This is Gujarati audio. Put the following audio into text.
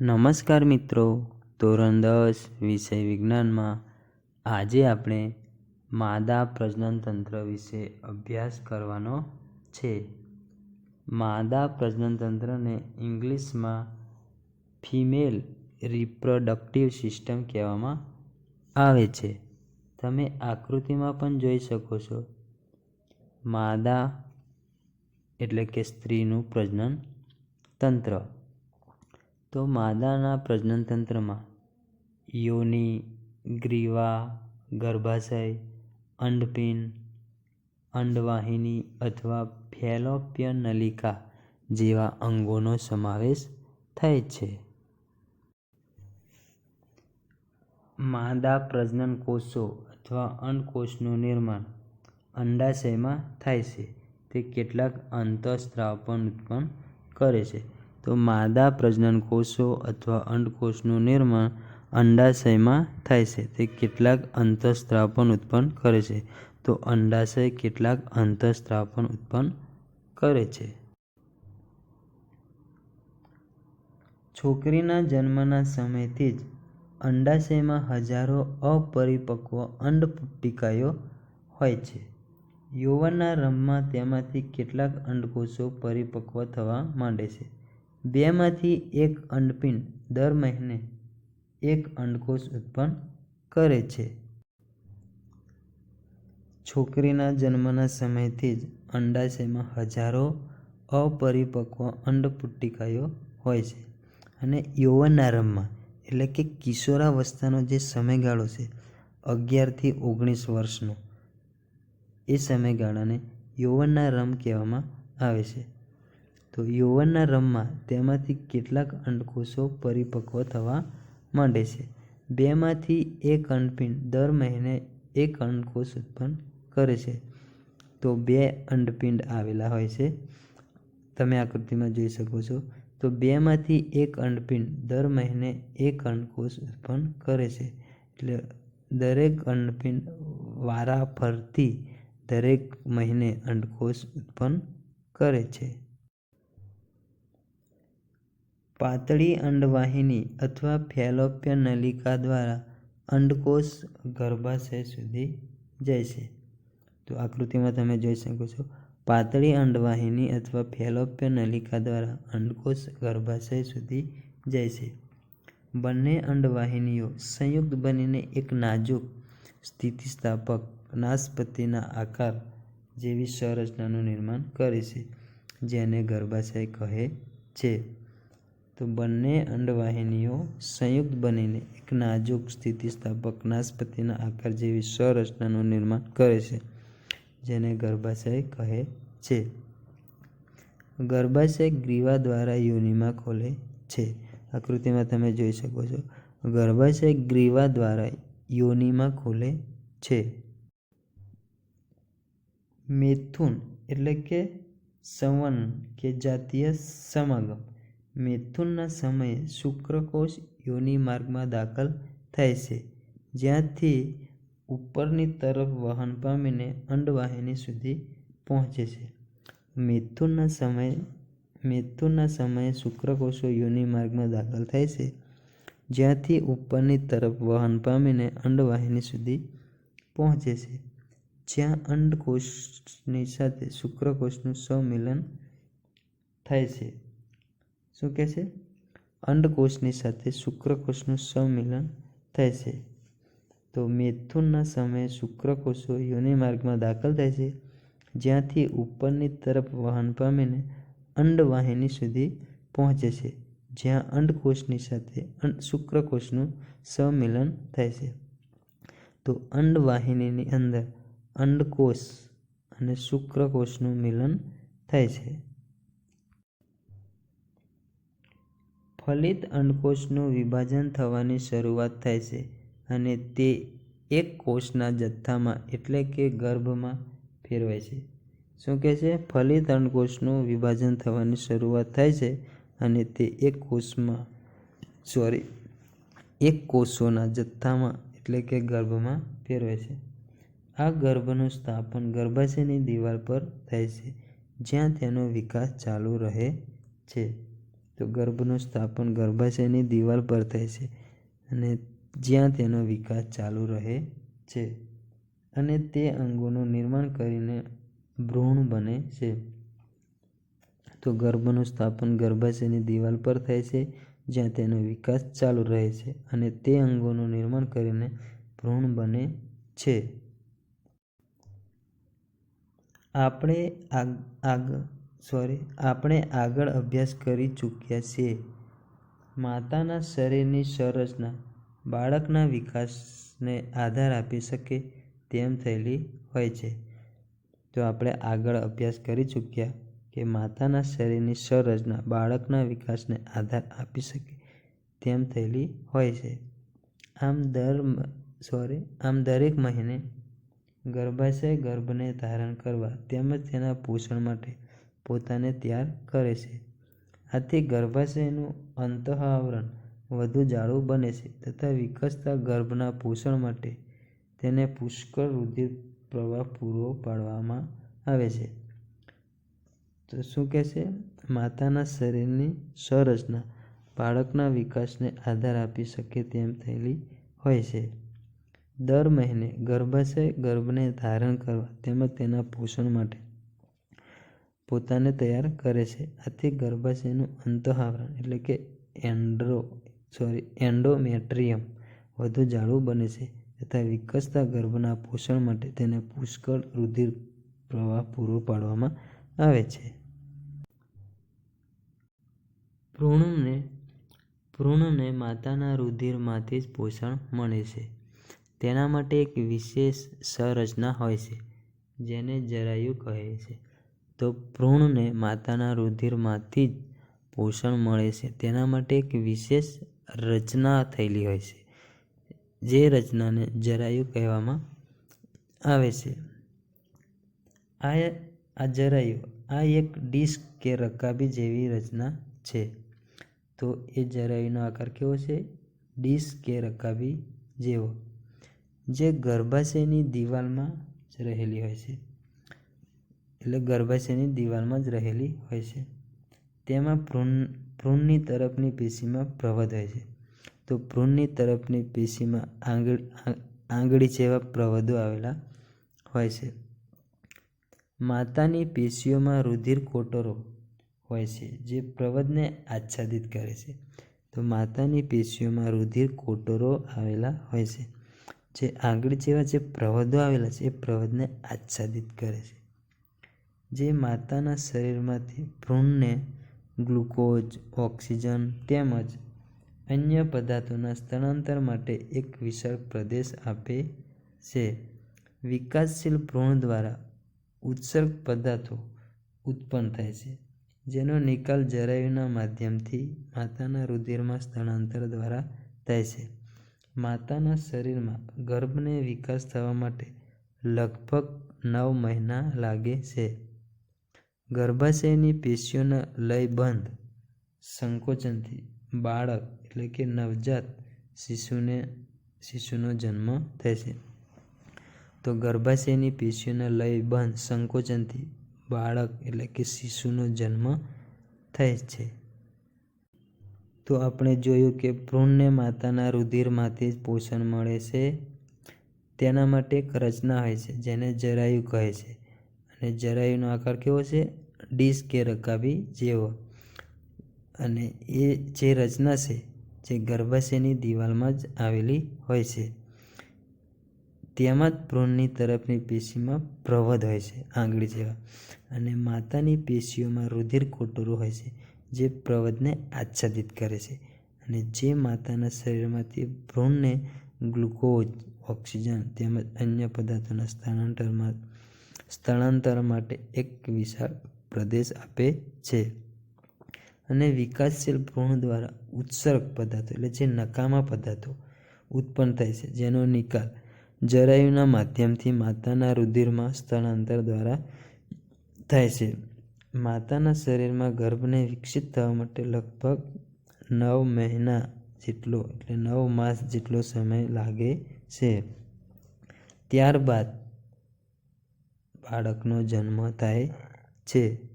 નમસ્કાર મિત્રો. ધોરણ દસ વિષય વિજ્ઞાનમાં આજે આપણે માદા પ્રજનનતંત્ર વિશે અભ્યાસ કરવાનો છે. માદા પ્રજનનતંત્રને ઇંગ્લિશમાં ફિમેલ રિપ્રોડક્ટિવ સિસ્ટમ કહેવામાં આવે છે. તમે આકૃતિમાં પણ જોઈ શકો છો. માદા એટલે કે સ્ત્રીનું પ્રજનન તંત્ર તો માદાના પ્રજનનતંત્રમાં યોનિ, ગ્રીવા, ગર્ભાશય અંડપિંડ અંડવાહિની અથવા ફેલોપિયન નલિકા જેવા અંગોનો સમાવેશ થાય છે. માદા પ્રજનન કોષો અથવા અંડકોષનું નિર્માણ અંડાશયમાં થાય છે. તે કેટલાક અંતઃસ્ત્રાવ પણ ઉત્પન્ન કરે છે. તો માદા પ્રજનનકોષો અથવા અંડકોષનું નિર્માણ અંડાશયમાં થાય છે. તે કેટલાક અંતઃસ્ત્રાવ પણ ઉત્પન્ન કરે છે. તો અંડાશય કેટલાક અંતઃસ્ત્રાવ પણ ઉત્પન્ન કરે છે. છોકરીના જન્મના સમયથી જ અંડાશયમાં હજારો અપરિપક્વ અંડપુટ્ટિકાઓ હોય છે. યૌવનના રમમાં તેમાંથી કેટલાક અંડકોષો પરિપક્વ થવા માંડે છે. બેમાંથી એક અંડપિંડ દર મહિને એક અંડકોષ ઉત્પન્ન કરે છે. છોકરીના જન્મના સમયથી જ અંડાશયમાં હજારો અપરિપક્વ અંડપુટ્ટિકાઓ હોય છે અને યૌવનના આરંભમાં એટલે કે કિશોરાવસ્થાનો જે સમયગાળો છે અગિયારથી ઓગણીસ વર્ષનો, એ સમયગાળાને યૌવનના આરંભ કહેવામાં આવે છે. તો યૌવનના રમમાં તેમાંથી કેટલાક અંડકોષો પરિપક્વ થવા માંડે છે. બેમાંથી એક અંડપિંડ દર મહિને એક અંડકોષ ઉત્પન્ન કરે છે. તો બે અંડપિંડ આવેલા હોય છે. તમે આકૃતિમાં જોઈ શકો છો. તો બેમાંથી એક અંડપિંડ દર મહિને એક અંડકોષ ઉત્પન્ન કરે છે. એટલે દરેક અંડપિંડ વારાફરતી દરેક મહિને અંડકોષ ઉત્પન્ન કરે છે. પાતળી અંડવાહિની અથવા ફેલોપિયન નલિકા દ્વારા અંડકોષ ગર્ભાશય સુધી જાય છે. તો આકૃતિમાં તમે જોઈ શકો છો, પાતળી અંડવાહિની અથવા ફેલોપિયન નલિકા દ્વારા અંડકોષ ગર્ભાશય સુધી જાય છે. બંને અંડવાહિનીઓ સંયુક્ત બનીને એક નાજુક સ્થિતિસ્થાપક નાસપતિના આકાર જેવી સંરચનાનું નિર્માણ કરે છે, જેને ગર્ભાશય કહે છે. તો બંને અંડવાહિનીઓ સંયુક્ત બનીને એક નાજુક સ્થિતિસ્થાપક નાસપતિના આકાર જેવી સંરચનાનું નિર્માણ કરે છે, જેને ગર્ભાશય કહે છે. ગર્ભાશય ગ્રીવા દ્વારા યોનિમાં ખોલે છે. આકૃતિમાં તમે જોઈ શકો છો. ગર્ભાશય ગ્રીવા દ્વારા યોનિમાં ખોલે છે. મૈથુન એટલે કે સંવન કે જાતીય સમાગમ. મૈથુનના સમયે શુક્રકોષ યોનિ માર્ગમાં દાખલ થાય છે. જ્યાંથી ઉપરની તરફ વહન પામીને અંડવાહિની સુધી પહોંચે છે. મૈથુનના સમયે મૈથુનના સમયે શુક્રકોષો યોનિ માર્ગમાં દાખલ થાય છે. જ્યાંથી ઉપરની તરફ વહન પામીને અંડવાહિની સુધી પહોંચે છે. જ્યાં અંડકોષની સાથે શુક્રકોષનું સંમિલન થાય છે. શું કહે છે? અંડકોષની સાથે શુક્રકોષનું સંમિલન થાય છે. તો મૈથુનના સમયે શુક્રકોષો યોનિ માર્ગમાં દાખલ થાય છે, જ્યાંથી ઉપરની તરફ વહન પામીને અંડવાહિની સુધી પહોંચે છે, જ્યાં અંડકોષની સાથે શુક્રકોષનું સંમિલન થાય છે. તો અંડવાહિનીની અંદર અંડકોષ અને શુક્રકોષનું મિલન થાય છે. ફલિત અંડકોષનું વિભાજન થવાની શરૂઆત થાય છે અને તે એક કોષના જથ્થામાં એટલે કે ગર્ભમાં ફેરવાય છે. શું કહે છે? ફલિત અંડકોષનું વિભાજન થવાની શરૂઆત થાય છે અને તે એક કોષમાં સોરી એક કોષોના જથ્થામાં એટલે કે ગર્ભમાં ફેરવાય છે. આ ગર્ભનું સ્થાપન ગર્ભાશયની દિવાલ પર થાય છે, જ્યાં તેનો વિકાસ ચાલુ રહે છે. તો ગર્ભનું સ્થાપન ગર્ભાશયની દિવાલ પર થાય છે અને જ્યાં તેનો વિકાસ ચાલુ રહે છે. અને તે અંગોનું નિર્માણ કરીને ભ્રૂણ બને છે. તો ગર્ભનું સ્થાપન ગર્ભાશયની દિવાલ પર થાય છે, જ્યાં તેનો વિકાસ ચાલુ રહે છે અને તે અંગોનું નિર્માણ કરીને ભ્રૂણ બને છે. આપણે આગ સોરી આપણે આગળ અભ્યાસ કરી ચૂક્યા છીએ. માતાના શરીરની સંરચના બાળકના વિકાસને આધાર આપી શકે તેમ થયેલી હોય છે. તો આપણે આગળ અભ્યાસ કરી ચૂક્યા કે માતાના શરીરની સંરચના બાળકના વિકાસને આધાર આપી શકે તેમ થયેલી હોય છે. આમ દર સોરી આમ દરેક મહિને ગર્ભાશય ગર્ભને ધારણ કરવા તેમજ તેના પોષણ માટે પોતાને તૈયાર કરે છે. આથી ગર્ભાશયનું અંતઃઆવરણ વધુ જાડું બને છે તથા વિકસતા ગર્ભના પોષણ માટે તેને પુષ્કળ રુધિર પ્રવાહ પૂરો પાડવામાં આવે છે. તો શું કહે છે? માતાના શરીરની સંરચના બાળકના વિકાસને આધાર આપી શકે તેમ થયેલી હોય છે. દર મહિને ગર્ભાશય ગર્ભને ધારણ કરવા તેમજ તેના પોષણ માટે પોતાને તૈયાર કરે છે. આથી ગર્ભાશયનું અંતઃઆવરણ એટલે કે એન્ડ્રો સોરી એન્ડોમેટ્રિયમ વધુ જાડું બને છે તથા વિકસતા ગર્ભના પોષણ માટે તેને પુષ્કળ રુધિર પ્રવાહ પૂરો પાડવામાં આવે છે. ભ્રૂણને ભ્રૂણને માતાના રુધિરમાંથી જ પોષણ મળે છે. તેના માટે એક વિશેષ સંરચના હોય છે, જેને જરાયુ કહે છે. તો ભ્રૂણને માતાના રુધિરમાંથી જ પોષણ મળે છે. તેના માટે એક વિશેષ રચના થયેલી હોય છે, જે રચનાને જરાયુ કહેવામાં આવે છે. આ આ જરાયુ, આ એક ડિસ્ક કે રકાબી જેવી રચના છે. તો એ જરાયુનો આકાર કેવો છે? ડિસ્ક કે રકાબી જેવો, જે ગર્ભાશયની દિવાલમાં જ રહેલી હોય છે. એટલે ગર્ભાશયની દિવાલમાં જ રહેલી હોય છે. તેમાં ભ્રૂણ, ભ્રૂણની તરફની પેશીમાં પ્રવધ હોય છે. તો ભ્રૂણની તરફની પેશીમાં આંગળી આંગળી જેવા પ્રવધો આવેલા હોય છે. માતાની પેશીઓમાં રુધિર કોટરો હોય છે, જે પ્રવધને આચ્છાદિત કરે છે. તો માતાની પેશીઓમાં રુધિર કોટરો આવેલા હોય છે. જે આંગળી જેવા જે પ્રવધો આવેલા છે, એ પ્રવધને આચ્છાદિત કરે છે. જે માતાના શરીરમાંથી ભ્રૂણને ગ્લુકોઝ, ઓક્સિજન તેમજ અન્ય પદાર્થોના સ્થળાંતર માટે એક વિશાળ પ્રદેશ આપે છે. વિકાસશીલ ભ્રૂણ દ્વારા ઉત્સર્ગ પદાર્થો ઉત્પન્ન થાય છે, જેનો નિકાલ જરાયુના માધ્યમથી માતાના રુધિરમાં સ્થળાંતર દ્વારા થાય છે. માતાના શરીરમાં ગર્ભને વિકાસ થવા માટે લગભગ નવ મહિના લાગે છે. ગર્ભાશયની પેશીઓના લયબંધ સંકોચનથી બાળક એટલે કે નવજાત શિશુને, શિશુનો જન્મ છે તો ગર્ભાશયની પેશીઓના લયબંધ સંકોચનથી બાળક એટલે કે શિશુનો જન્મ થાય છે. તો આપણે જોયું કે ભ્રૂણને માતાના રુધિરમાંથી જ પોષણ મળે છે. તેના માટે એક રચના હોય છે જેને જરાયુ કહે છે. અને જરાયુનો આકાર કેવો છે? ડીશ કે રકાબી જેવો. અને એ જે રચના છે, જે ગર્ભાશયની દિવાલમાં જ આવેલી હોય છે. તેમાં જ ભ્રૂણની તરફની પેશીમાં પ્રવધ હોય છે, આંગળી જેવા. અને માતાની પેશીઓમાં રુધિર કોટરો હોય છે, જે પ્રવધને આચ્છાદિત કરે છે. અને જે માતાના શરીરમાંથી ભ્રૂણને ગ્લુકોઝ, ઓક્સિજન તેમજ અન્ય પદાર્થોના સ્થળાંતરમાં સ્થળાંતર માટે એક વિશાળ પ્રદેશ આપે છે અને વિકાસશીલ ભ્રૂણ દ્વારા ઉત્સર્ગ પદાર્થો એટલે જે નકામા પદાર્થો ઉત્પન્ન થાય છે, જેનો નિકાલ જરાયુના માધ્યમથી માતાના રુધિરમાં સ્થળાંતર દ્વારા થાય છે. માતાના શરીરમાં ગર્ભને વિકસિત થવા માટે લગભગ નવ મહિના જેટલો એટલે નવ માસ જેટલો સમય લાગે છે. ત્યારબાદ બાળકનો જન્મ થાય છે.